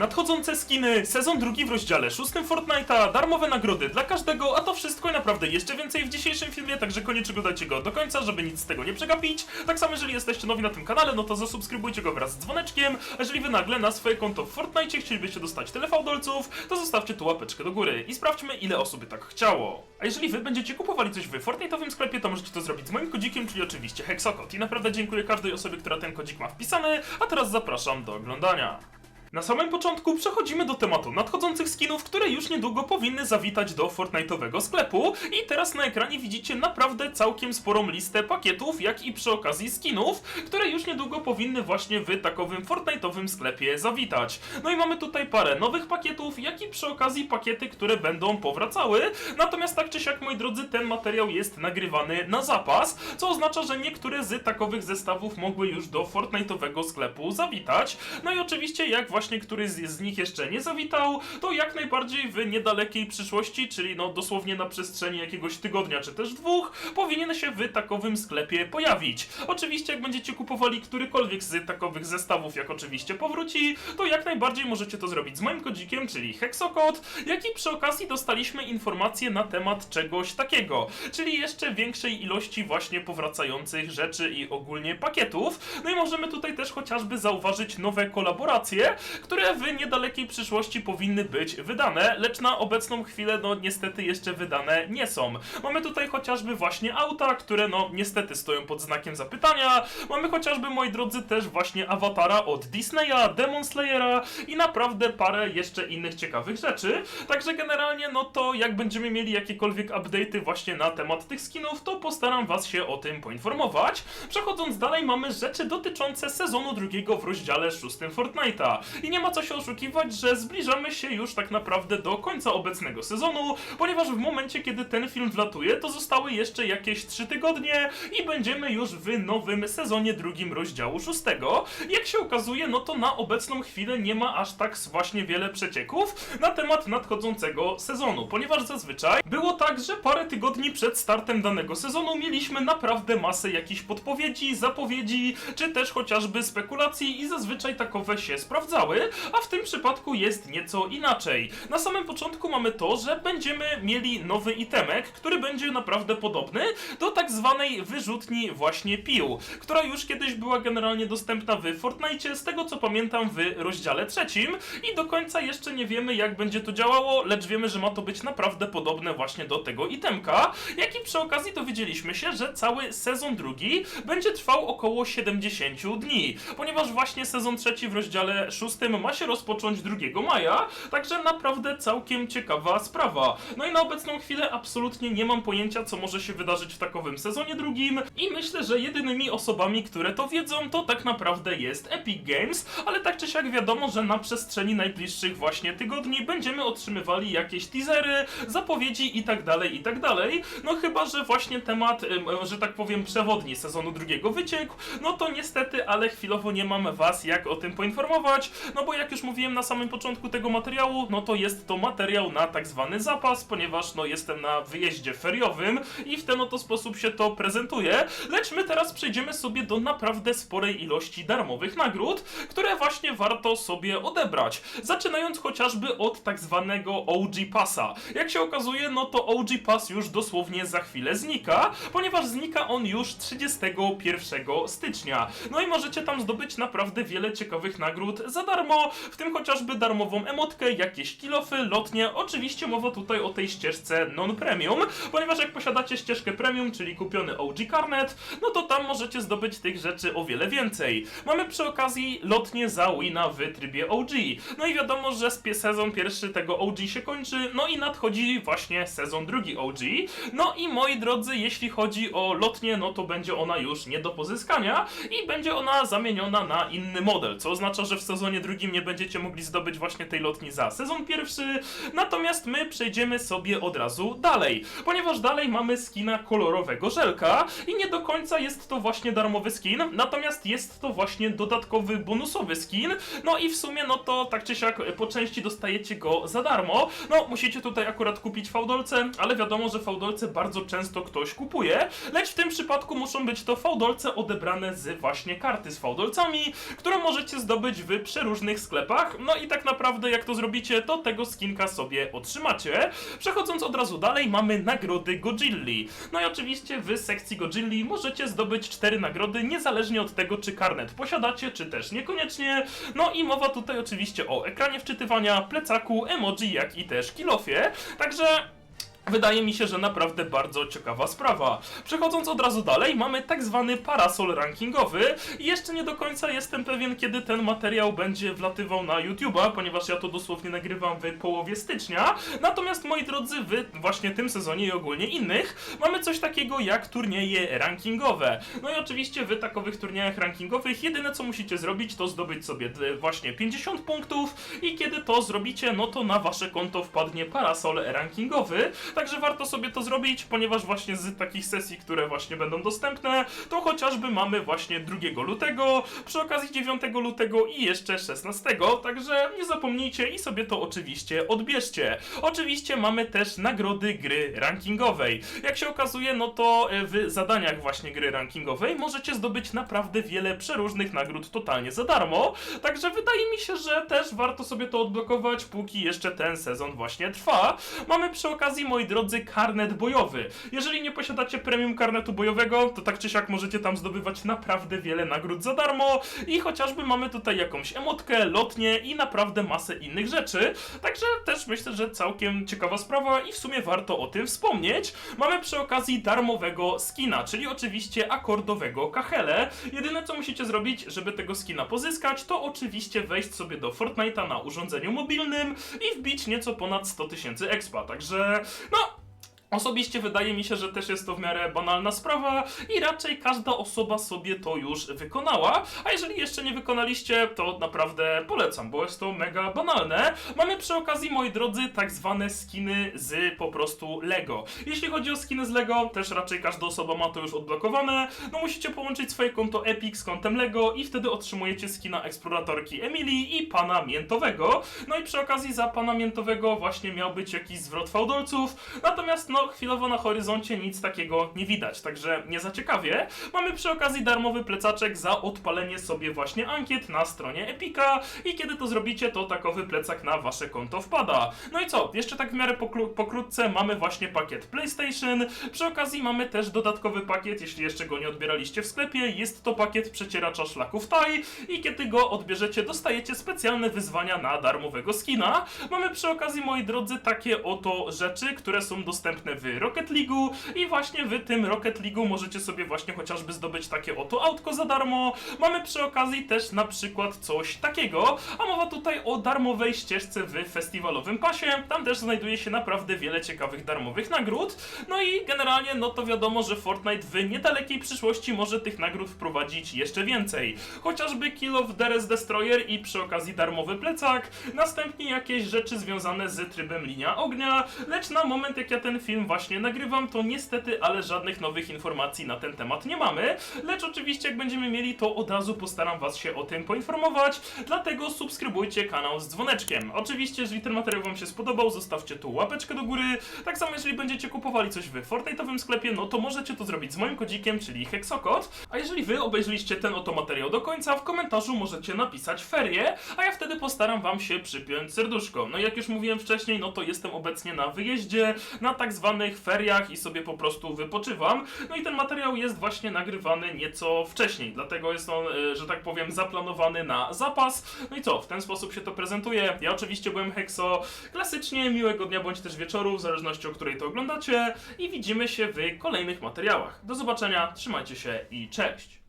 Nadchodzące skiny, sezon drugi w rozdziale szóstym Fortnite'a, darmowe nagrody dla każdego, a to wszystko i naprawdę jeszcze więcej w dzisiejszym filmie, także koniecznie oglądajcie go do końca, żeby nic z tego nie przegapić. Tak samo jeżeli jesteście nowi na tym kanale, no to zasubskrybujcie go wraz z dzwoneczkiem, a jeżeli wy nagle na swoje konto w Fortnite chcielibyście dostać tyle fałdolców, to zostawcie tu łapeczkę do góry i sprawdźmy ile osób tak chciało. A jeżeli wy będziecie kupowali coś w Fortnite'owym sklepie, to możecie to zrobić z moim kodzikiem, czyli oczywiście Hexokod. I naprawdę dziękuję każdej osobie, która ten kodzik ma wpisany, a teraz zapraszam do oglądania. Na samym początku przechodzimy do tematu nadchodzących skinów, które już niedługo powinny zawitać do Fortnite'owego sklepu i teraz na ekranie widzicie naprawdę całkiem sporą listę pakietów, jak i przy okazji skinów, które już niedługo powinny właśnie w takowym Fortnite'owym sklepie zawitać. No i mamy tutaj parę nowych pakietów, jak i przy okazji pakiety, które będą powracały, natomiast tak czy siak moi drodzy ten materiał jest nagrywany na zapas, co oznacza, że niektóre z takowych zestawów mogły już do Fortnite'owego sklepu zawitać. No i oczywiście jak właśnie któryś z, z nich jeszcze nie zawitał, to jak najbardziej w niedalekiej przyszłości, czyli no dosłownie na przestrzeni jakiegoś tygodnia czy też dwóch, powinien się w takowym sklepie pojawić. Oczywiście jak będziecie kupowali którykolwiek z takowych zestawów, jak oczywiście powróci, to jak najbardziej możecie to zrobić z moim kodzikiem, czyli Hexokod, jak i przy okazji dostaliśmy informacje na temat czegoś takiego, czyli jeszcze większej ilości właśnie powracających rzeczy i ogólnie pakietów. No i możemy tutaj też chociażby zauważyć nowe kolaboracje, które w niedalekiej przyszłości powinny być wydane, lecz na obecną chwilę no niestety jeszcze wydane nie są. Mamy tutaj chociażby właśnie auta, które no niestety stoją pod znakiem zapytania. Mamy chociażby, moi drodzy, też właśnie awatara od Disneya, Demon Slayera i naprawdę parę jeszcze innych ciekawych rzeczy. Także generalnie no to jak będziemy mieli jakiekolwiek update'y właśnie na temat tych skinów, to postaram was się o tym poinformować. Przechodząc dalej mamy rzeczy dotyczące sezonu drugiego w rozdziale szóstym Fortnite'a. I nie ma co się oszukiwać, że zbliżamy się już tak naprawdę do końca obecnego sezonu, ponieważ w momencie, kiedy ten film wlatuje, to zostały jeszcze jakieś 3 tygodnie i będziemy już w nowym sezonie drugim rozdziału szóstego. Jak się okazuje, no to na obecną chwilę nie ma aż tak właśnie wiele przecieków na temat nadchodzącego sezonu, ponieważ zazwyczaj było tak, że parę tygodni przed startem danego sezonu mieliśmy naprawdę masę jakichś podpowiedzi, zapowiedzi, czy też chociażby spekulacji i zazwyczaj takowe się sprawdzały, a w tym przypadku jest nieco inaczej. Na samym początku mamy to, że będziemy mieli nowy itemek, który będzie naprawdę podobny do tak zwanej wyrzutni właśnie pił, która już kiedyś była generalnie dostępna w Fortnite, z tego co pamiętam w rozdziale trzecim i do końca jeszcze nie wiemy jak będzie to działało, lecz wiemy, że ma to być naprawdę podobne właśnie do tego itemka, jak i przy okazji dowiedzieliśmy się, że cały sezon drugi będzie trwał około 70 dni, ponieważ właśnie sezon trzeci w rozdziale szóstym ma się rozpocząć 2 maja, także naprawdę całkiem ciekawa sprawa. No i na obecną chwilę absolutnie nie mam pojęcia, co może się wydarzyć w takowym sezonie drugim i myślę, że jedynymi osobami, które to wiedzą, to tak naprawdę jest Epic Games, ale tak czy siak wiadomo, że na przestrzeni najbliższych właśnie tygodni będziemy otrzymywali jakieś teasery, zapowiedzi i tak dalej, i tak dalej. No chyba, że właśnie temat, że tak powiem, przewodni sezonu drugiego wyciekł, no to niestety, ale chwilowo nie mamy was jak o tym poinformować, no bo jak już mówiłem na samym początku tego materiału, no to jest to materiał na tak zwany zapas, ponieważ no jestem na wyjeździe feriowym i w ten oto sposób się to prezentuje, lecz my teraz przejdziemy sobie do naprawdę sporej ilości darmowych nagród, które właśnie warto sobie odebrać, zaczynając chociażby od tak zwanego OG Passa. Jak się okazuje, no to OG Pass już dosłownie za chwilę znika, ponieważ znika on już 31 stycznia. No i możecie tam zdobyć naprawdę wiele ciekawych nagród za darmo, w tym chociażby darmową emotkę, jakieś kilofy, lotnie. Oczywiście mowa tutaj o tej ścieżce non-premium, ponieważ jak posiadacie ścieżkę premium, czyli kupiony OG Carnet, no to tam możecie zdobyć tych rzeczy o wiele więcej. Mamy przy okazji lotnie za wina w trybie OG. No i wiadomo, że sezon pierwszy tego OG się kończy, no i nadchodzi właśnie sezon drugi OG. No i moi drodzy, jeśli chodzi o lotnię, no to będzie ona już nie do pozyskania i będzie ona zamieniona na inny model, co oznacza, że w sezonie drugim nie będziecie mogli zdobyć właśnie tej lotni za sezon pierwszy, natomiast my przejdziemy sobie od razu dalej, ponieważ dalej mamy skina kolorowego żelka i nie do końca jest to właśnie darmowy skin, natomiast jest to właśnie dodatkowy bonusowy skin, no i w sumie no to tak czy siak po części dostajecie go za darmo, no musicie tutaj akurat kupić fałdolce, ale wiadomo, że fałdolce bardzo często ktoś kupuje, lecz w tym przypadku muszą być to fałdolce odebrane z właśnie karty z fałdolcami, którą możecie zdobyć w przeróżnych przeróżnych sklepach. No i tak naprawdę jak to zrobicie, to tego skinka sobie otrzymacie. Przechodząc od razu dalej, mamy nagrody Godzilli. No i oczywiście w sekcji Godzilli możecie zdobyć cztery nagrody, niezależnie od tego, czy karnet posiadacie, czy też niekoniecznie. No i mowa tutaj oczywiście o ekranie wczytywania, plecaku, emoji, jak i też kilofie. Także Wydaje mi się, że naprawdę bardzo ciekawa sprawa. Przechodząc od razu dalej, mamy tak zwany parasol rankingowy i jeszcze nie do końca jestem pewien, kiedy ten materiał będzie wlatywał na YouTube'a, ponieważ ja to dosłownie nagrywam w połowie stycznia. Natomiast moi drodzy, wy właśnie tym sezonie i ogólnie innych mamy coś takiego jak turnieje rankingowe. No i oczywiście w takowych turniejach rankingowych jedyne co musicie zrobić to zdobyć sobie d- właśnie 50 punktów i kiedy to zrobicie, no to na wasze konto wpadnie parasol rankingowy. Także warto sobie to zrobić, ponieważ właśnie z takich sesji, które właśnie będą dostępne, to chociażby mamy właśnie 2 lutego, przy okazji 9 lutego i jeszcze 16. Także nie zapomnijcie i sobie to oczywiście odbierzcie. Oczywiście mamy też nagrody gry rankingowej. Jak się okazuje, no to e, w zadaniach właśnie gry rankingowej możecie zdobyć naprawdę wiele przeróżnych nagród totalnie za darmo. Także wydaje mi się, że też warto sobie to odblokować, póki jeszcze ten sezon właśnie trwa. Mamy przy okazji, drodzy, karnet bojowy. Jeżeli nie posiadacie premium karnetu bojowego, to tak czy siak możecie tam zdobywać naprawdę wiele nagród za darmo i chociażby mamy tutaj jakąś emotkę, lotnię i naprawdę masę innych rzeczy. Także też myślę, że całkiem ciekawa sprawa i w sumie warto o tym wspomnieć. Mamy przy okazji darmowego skina, czyli oczywiście akordowego kachele. Jedyne co musicie zrobić, żeby tego skina pozyskać, to oczywiście wejść sobie do Fortnite'a na urządzeniu mobilnym i wbić nieco ponad 100 tysięcy expa. Także Osobiście wydaje mi się, że też jest to w miarę banalna sprawa i raczej każda osoba sobie to już wykonała. A jeżeli jeszcze nie wykonaliście, to naprawdę polecam, bo jest to mega banalne. Mamy przy okazji, moi drodzy, tak zwane skiny z po prostu Lego. Jeśli chodzi o skiny z Lego, też raczej każda osoba ma to już odblokowane. No musicie połączyć swoje konto Epic z kontem Lego i wtedy otrzymujecie skina eksploratorki Emilii i pana miętowego. No i przy okazji za pana miętowego właśnie miał być jakiś zwrot fałdolców. Natomiast no chwilowo na horyzoncie nic takiego nie widać, także nie za ciekawie. Mamy przy okazji darmowy plecaczek za odpalenie sobie właśnie ankiet na stronie Epika i kiedy to zrobicie, to takowy plecak na wasze konto wpada. No i co? Jeszcze tak w miarę pokrótce mamy właśnie pakiet PlayStation. Przy okazji mamy też dodatkowy pakiet, jeśli jeszcze go nie odbieraliście w sklepie. Jest to pakiet przecieracza szlaków TAI i kiedy go odbierzecie, dostajecie specjalne wyzwania na darmowego skina. Mamy przy okazji, moi drodzy, takie oto rzeczy, które są dostępne w Rocket League'u i właśnie w tym Rocket League'u możecie sobie właśnie chociażby zdobyć takie oto autko za darmo. Mamy przy okazji też na przykład coś takiego, a mowa tutaj o darmowej ścieżce w festiwalowym pasie. Tam też znajduje się naprawdę wiele ciekawych darmowych nagród. No i generalnie, no to wiadomo, że Fortnite w niedalekiej przyszłości może tych nagród wprowadzić jeszcze więcej. Chociażby Kill of Deres Destroyer i przy okazji darmowy plecak, następnie jakieś rzeczy związane z trybem linia ognia, lecz na moment jak ja ten film właśnie nagrywam, to niestety, ale żadnych nowych informacji na ten temat nie mamy, lecz oczywiście jak będziemy mieli, to od razu postaram was się o tym poinformować, dlatego subskrybujcie kanał z dzwoneczkiem. Oczywiście, jeżeli ten materiał wam się spodobał, zostawcie tu łapeczkę do góry, tak samo jeżeli będziecie kupowali coś w Fortnite'owym sklepie, no to możecie to zrobić z moim kodzikiem, czyli Hexokod, a jeżeli wy obejrzeliście ten oto materiał do końca, w komentarzu możecie napisać ferie, a ja wtedy postaram wam się przypiąć serduszko. No i jak już mówiłem wcześniej, no to jestem obecnie na wyjeździe, na tak zwanych feriach i sobie po prostu wypoczywam. No i ten materiał jest właśnie nagrywany nieco wcześniej, dlatego jest on, e, że tak powiem, zaplanowany na zapas. No i co, w ten sposób się to prezentuje. Ja oczywiście byłem Hexo, klasycznie miłego dnia bądź też wieczoru, w zależności o której to oglądacie i widzimy się w kolejnych materiałach. Do zobaczenia, trzymajcie się i cześć!